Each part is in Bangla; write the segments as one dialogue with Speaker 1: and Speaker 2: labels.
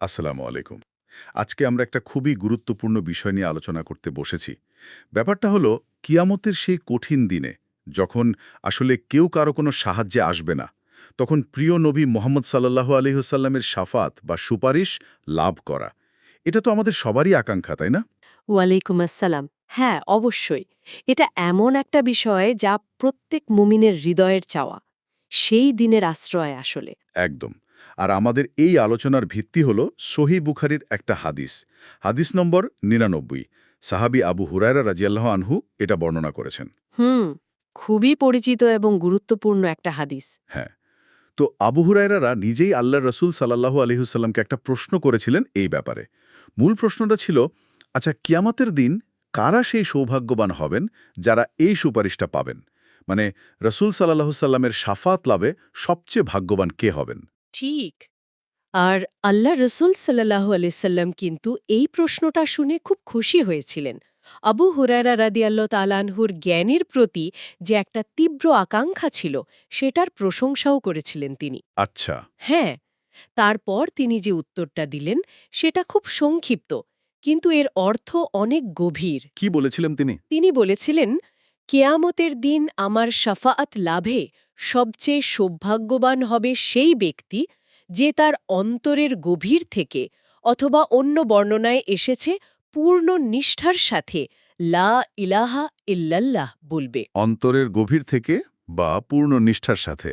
Speaker 1: আসসালামু আলাইকুম। আজকে আমরা একটা খুবই গুরুত্বপূর্ণ বিষয় নিয়ে আলোচনা করতে বসেছি। ব্যাপারটা হলো কিয়ামতের সেই কঠিন দিনে যখন আসলে কেউ কারও কোনো সাহায্যে আসবে না তখন প্রিয় নবী মোহাম্মদ সাল্লাহ আলহিহসাল্লামের সাফাত বা সুপারিশ লাভ করা। এটা তো আমাদের সবারই আকাঙ্ক্ষা তাই না?
Speaker 2: ওয়ালাইকুম আসসালাম। হ্যাঁ অবশ্যই। এটা এমন একটা বিষয় যা প্রত্যেক মুমিনের হৃদয়ের চাওয়া। সেই দিনের আশ্রয় আসলে।
Speaker 1: একদম। আর আমাদের এই আলোচনার ভিত্তি হল সহি বুখারির একটা হাদিস। হাদিস নম্বর নিরানব্বই। সাহাবি আবু হুরায়রা রাজিয়াল্লাহ আনহু এটা বর্ণনা করেছেন।
Speaker 2: হুম খুবই পরিচিত এবং গুরুত্বপূর্ণ একটা হাদিস।
Speaker 1: হ্যাঁ তো আবু হুরায়রারা নিজেই আল্লাহ রসুল সাল্লাহু আলহিহুসাল্লামকে একটা প্রশ্ন করেছিলেন এই ব্যাপারে। মূল প্রশ্নটা ছিল আচ্ছা কিয়ামতের দিন কারা সেই সৌভাগ্যবান হবেন যারা এই সুপারিশটা পাবেন? মানে রসুল সাল্লাহু সাল্লামের সাফাত লাভে সবচেয়ে ভাগ্যবান কে হবেন?
Speaker 2: ঠিক। আর আল্লাহ রসুল সাল্লাহ আলিয়াল্লাম কিন্তু এই প্রশ্নটা শুনে খুব খুশি হয়েছিলেন। আবু হুরায়রা রাদিয়াল্লাহ তালানহুর জ্ঞানের প্রতি যে একটা তীব্র আকাঙ্ক্ষা ছিল সেটার প্রশংসাও করেছিলেন তিনি।
Speaker 1: আচ্ছা।
Speaker 2: হ্যাঁ তারপর তিনি যে উত্তরটা দিলেন সেটা খুব সংক্ষিপ্ত কিন্তু এর অর্থ অনেক গভীর।
Speaker 1: কি বলেছিলেন তিনি?
Speaker 2: তিনি বলেছিলেন কেয়ামতের দিন আমার সাফাআত লাভে সবচেয়ে সৌভাগ্যবান হবে সেই ব্যক্তি যে তার অন্তরের গভীর থেকে অথবা অন্য বর্ণনায় এসেছে পূর্ণ নিষ্ঠার সাথে লা ইলাহা ইল্লাল্লাহ বলবে।
Speaker 1: অন্তরের গভীর থেকে বা পূর্ণ নিষ্ঠার সাথে।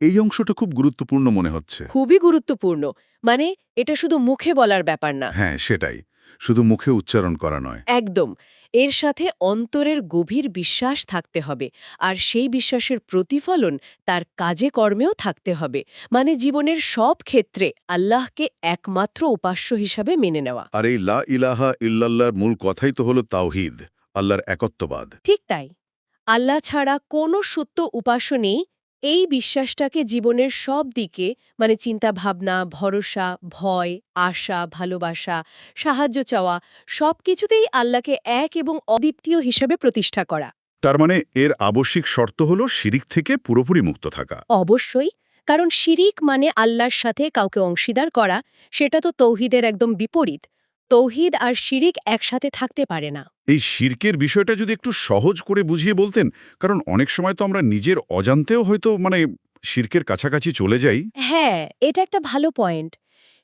Speaker 1: এই অংশটা খুব গুরুত্বপূর্ণ মনে হচ্ছে।
Speaker 2: খুবই গুরুত্বপূর্ণ। মানে এটা শুধু মুখে বলার ব্যাপার না।
Speaker 1: হ্যাঁ সেটাই। শুধু মুখে উচ্চারণ করা নয়।
Speaker 2: একদম। এর সাথে অন্তরের গভীর বিশ্বাস থাকতে হবে। আর সেই বিশ্বাসের প্রতিফলন তার কাজে কর্মেও থাকতে হবে। মানে জীবনের সব ক্ষেত্রে আল্লাহকে একমাত্র উপাস্য হিসাবে মেনে নেওয়া।
Speaker 1: আর এই লা ইলাহা ইল্লাল্লাহর মূল কথাই তো হলো তাওহিদ আল্লাহর একত্ববাদ।
Speaker 2: ঠিক তাই। আল্লাহ ছাড়া কোনো সত্য উপাস্য নেই এই বিশ্বাসটাকে জীবনের সব দিকে মানে চিন্তাভাবনা ভরসা ভয় আশা ভালোবাসা সাহায্য চাওয়া সব কিছুতেই আল্লাহকে এক এবং অদ্বিতীয় হিসাবে প্রতিষ্ঠা করা।
Speaker 1: তার মানে এর আবশ্যিক শর্ত হল শিরিক থেকে পুরোপুরি মুক্ত থাকা।
Speaker 2: অবশ্যই কারণ শিরিক মানে আল্লাহর সাথে কাউকে অংশীদার করা সেটা তো তৌহিদের একদম বিপরীত। তৌহিদ আর শিরিক একসাথে থাকতে পারে না।
Speaker 1: এই শির্কের বিষয়টা যদি একটু সহজ করে বুঝিয়ে বলতেন কারণ অনেক সময় তো আমরা নিজের অজান্তেও হয়তো মানে শির্কের কাছাকাছি চলে যাই।
Speaker 2: হ্যাঁ এটা একটা ভালো পয়েন্ট।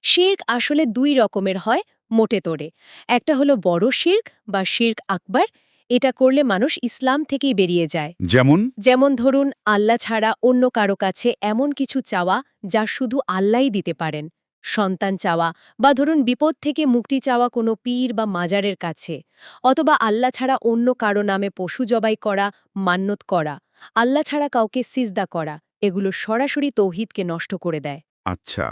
Speaker 2: শির্ক আসলে দুই রকমের হয় মোটে তোড়ে। একটা হলো বড় শির্ক বা শির্ক আকবর এটা করলে মানুষ ইসলাম থেকেই বেরিয়ে যায়।
Speaker 1: যেমন?
Speaker 2: যেমন ধরুন আল্লাহ ছাড়া অন্য কারও কাছে এমন কিছু চাওয়া যা শুধু আল্লাহই দিতে পারেন। সন্তান চাওয়া বা ধরুন বিপদ থেকে মুক্তি চাওয়া কোনো পীর বা মাজারের কাছে অথবা আল্লাহ ছাড়া অন্য কারও নামে পশু জবাই করা মান্যত করা আল্লাহ ছাড়া কাউকে সিজদা করা এগুলো সরাসরি তৌহিদকে নষ্ট করে দেয়।
Speaker 1: আচ্ছা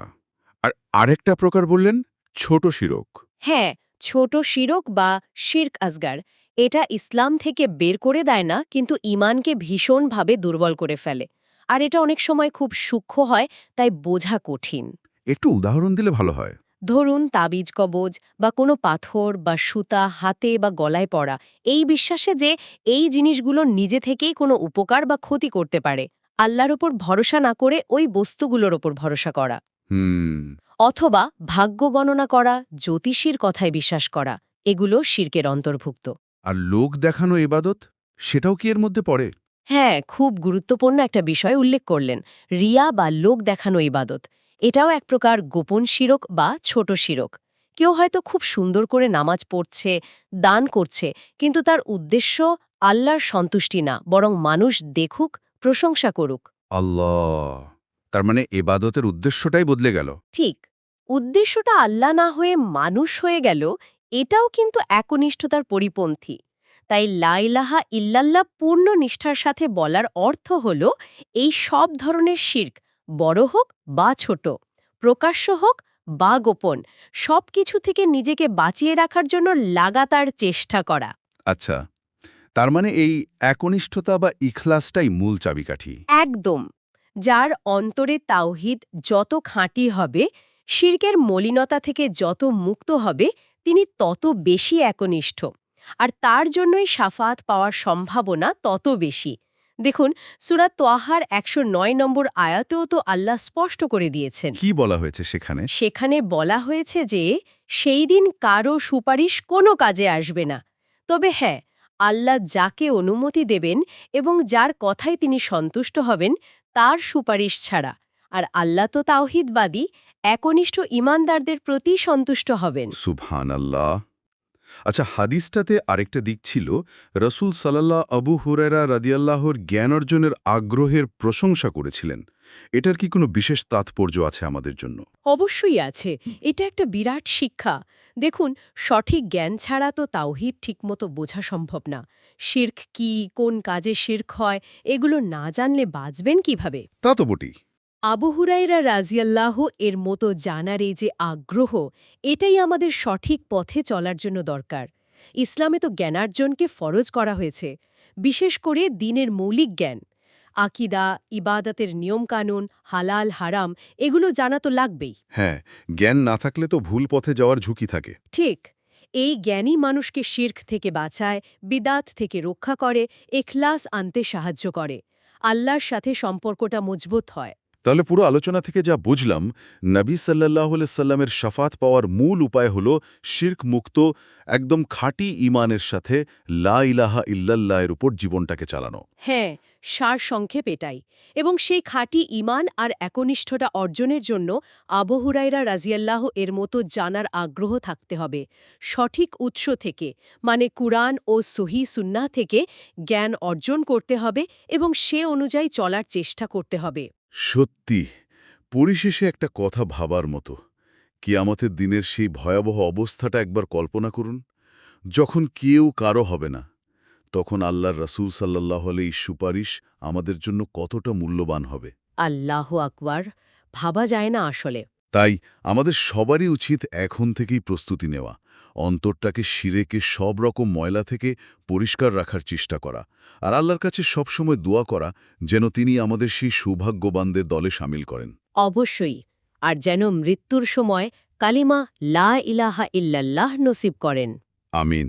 Speaker 1: আর আরেকটা প্রকার বললেন ছোট শিরক।
Speaker 2: হ্যাঁ ছোট শিরক বা শির্ক আসগার এটা ইসলাম থেকে বের করে দেয় না কিন্তু ইমানকে ভীষণভাবে দুর্বল করে ফেলে। আর এটা অনেক সময় খুব সূক্ষ্ম হয় তাই বোঝা কঠিন।
Speaker 1: একটু উদাহরণ দিলে ভালো হয়।
Speaker 2: ধরুন তাবিজ কবজ বা কোনো পাথর বা সুতা হাতে বা গলায় পড়া। এই বিশ্বাসে যে এই জিনিসগুলো নিজে থেকেই কোনো উপকার বা ক্ষতি করতে পারে। আল্লাহর ওপর ভরসা না করে ওই বস্তুগুলোর ওপর ভরসা করা।
Speaker 1: হুম।
Speaker 2: অথবা ভাগ্য গণনা করা জ্যোতিষীর কথায় বিশ্বাস করা। এগুলো শির্কের অন্তর্ভুক্ত।
Speaker 1: আর লোক দেখানো এবাদত সেটাও কি এর মধ্যে পড়ে?
Speaker 2: হ্যাঁ খুব গুরুত্বপূর্ণ একটা বিষয় উল্লেখ করলেন। রিয়া বা লোক দেখানো ইবাদত এটাও এক প্রকার গোপন শিরক বা ছোট শিরক। কেউ হয়তো খুব সুন্দর করে নামাজ পড়ছে দান করছে কিন্তু তার উদ্দেশ্য আল্লাহর সন্তুষ্টি না বরং মানুষ দেখুক প্রশংসা করুক।
Speaker 1: আল্লাহ তার মানে এবাদতের উদ্দেশ্যটাই বদলে গেল।
Speaker 2: ঠিক উদ্দেশ্যটা আল্লাহ না হয়ে মানুষ হয়ে গেল এটাও কিন্তু একনিষ্ঠতার পরিপন্থী। তাই লাইলাহা ইল্লাল্লাহ পূর্ণ নিষ্ঠার সাথে বলার অর্থ হল এই সব ধরনের শির্ক বড় হোক বা ছোট প্রকাশ্য হোক বা গোপন সব কিছু থেকে নিজেকে বাঁচিয়ে রাখার জন্য লাগাতার চেষ্টা করা।
Speaker 1: আচ্ছা তার মানে এই একনিষ্ঠতা বা ইখলাসটাই মূল চাবিকাঠি?
Speaker 2: একদম যার অন্তরে তাওহিদ যত খাঁটি হবে শির্কের মলিনতা থেকে যত মুক্ত হবে তিনি তত বেশি একনিষ্ঠ। আর তার জন্যই সাফাত পাওয়ার সম্ভাবনা তত বেশি। দেখুন সুরাত তোয়াহার একশো নয় নম্বর আয়াতেও তো আল্লাহ স্পষ্ট করে দিয়েছেন।
Speaker 1: কি বলা হয়েছে সেখানে?
Speaker 2: সেখানে বলা হয়েছে যে সেই দিন কারও সুপারিশ কোনো কাজে আসবে না। তবে হ্যাঁ আল্লাহ যাকে অনুমতি দেবেন এবং যার কথায় তিনি সন্তুষ্ট হবেন তার সুপারিশ ছাড়া। আর আল্লাহ তো তাওহিদবাদী একনিষ্ঠ ইমানদারদের প্রতি সন্তুষ্ট হবেন।
Speaker 1: সুবহান আল্লাহ আচ্ছা হাদিসটাতে আরেকটা দিক ছিল রসুল সাল্লাহ আবু হুরেরা রাদিয়াল্লাহর জ্ঞান অর্জনের আগ্রহের প্রশংসা করেছিলেন। এটার কি কোনো বিশেষ তাৎপর্য আছে আমাদের জন্য?
Speaker 2: অবশ্যই আছে। এটা একটা বিরাট শিক্ষা। দেখুন সঠিক জ্ঞান ছাড়া তো তাওহিদ ঠিকমতো বোঝা সম্ভব না। শির্ক কি কোন কাজে শির্ক হয় এগুলো না জানলে বাঁচবেন কীভাবে?
Speaker 1: তা তো বটেই।
Speaker 2: আবু হুরাইরা রাজিয়াল্লাহ এর মতো জানার এই যে আগ্রহ এটাই আমাদের সঠিক পথে চলার জন্য দরকার। ইসলামে তো জ্ঞানার্জনকে ফরজ করা হয়েছে বিশেষ করে দিনের মৌলিক জ্ঞান। আকিদা ইবাদতের নিয়মকানুন হালাল হারাম এগুলো জানা তো লাগবেই।
Speaker 1: হ্যাঁ জ্ঞান না থাকলে তো ভুল পথে যাওয়ার ঝুঁকি থাকে।
Speaker 2: ঠিক এই জ্ঞানই মানুষকে শির্ক থেকে বাঁচায় বিদাত থেকে রক্ষা করে এখলাস আনতে সাহায্য করে। আল্লাহর সাথে সম্পর্কটা মজবুত হয়।
Speaker 1: তাহলে পুরো আলোচনা থেকে যা বুঝলাম, নবী সাল্লাহ সাল্লামের শাফাত পাওয়ার মূল উপায় হল শির্ক মুক্ত, একদম খাঁটি ইমানের সাথে লা ইলাহা ইল্লাল্লাহের উপর জীবনটাকে চালানো।
Speaker 2: হ্যাঁ সার সংক্ষেপ এটাই। এবং সেই খাঁটি ইমান আর একনিষ্ঠটা অর্জনের জন্য আবহুরাইরা রাজিয়াল্লাহ এর মতো জানার আগ্রহ থাকতে হবে। সঠিক উৎস থেকে মানে কুরআন ও সহি সুন্নাহ থেকে জ্ঞান অর্জন করতে হবে এবং সে অনুযায়ী চলার চেষ্টা করতে হবে।
Speaker 1: সত্যি, পরিশেষে একটা কথা ভাবার মতো। কি আমাদের দিনের সেই ভয়াবহ অবস্থাটা একবার কল্পনা করুন। যখন কেউ কারও হবে না, তখন আল্লাহর রাসুল সাল্লাহ এই সুপারিশ আমাদের জন্য কতটা মূল্যবান হবে।
Speaker 2: আল্লাহ আকবার, ভাবা যায় না আসলে।
Speaker 1: তাই আমাদের সবারই উচিত এখন থেকেই প্রস্তুতি নেওয়া অন্তরটাকে শিরেকে সব রকম ময়লা থেকে পরিষ্কার রাখার চেষ্টা করা আর আল্লাহর কাছে সবসময় দোয়া করা যেন তিনি আমাদের সেই সৌভাগ্যবানদের দলে সামিল করেন।
Speaker 2: অবশ্যই আর যেন মৃত্যুর সময় কালিমা লা ইলাহা ইল্লাল্লাহ নসিব করেন।
Speaker 1: আমিন।